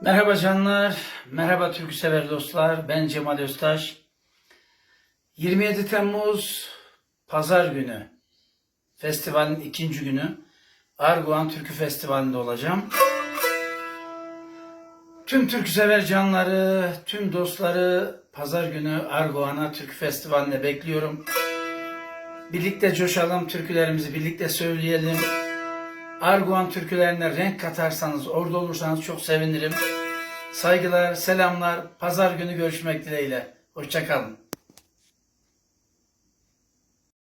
Merhaba canlar, merhaba türkü sever dostlar. Ben Cemal Öztaş. 27 Temmuz Pazar günü festivalin ikinci günü Arguvan Türkü Festivali'nde olacağım. Tüm türkü sever canları, tüm dostları Pazar günü Arguvan'a Türkü Festivali'nde bekliyorum. Birlikte coşalım, türkülerimizi birlikte söyleyelim. Arguvan türkülerine renk katarsanız, orada olursanız çok sevinirim. Saygılar, selamlar. Pazar günü görüşmek dileğiyle. Hoşçakalın.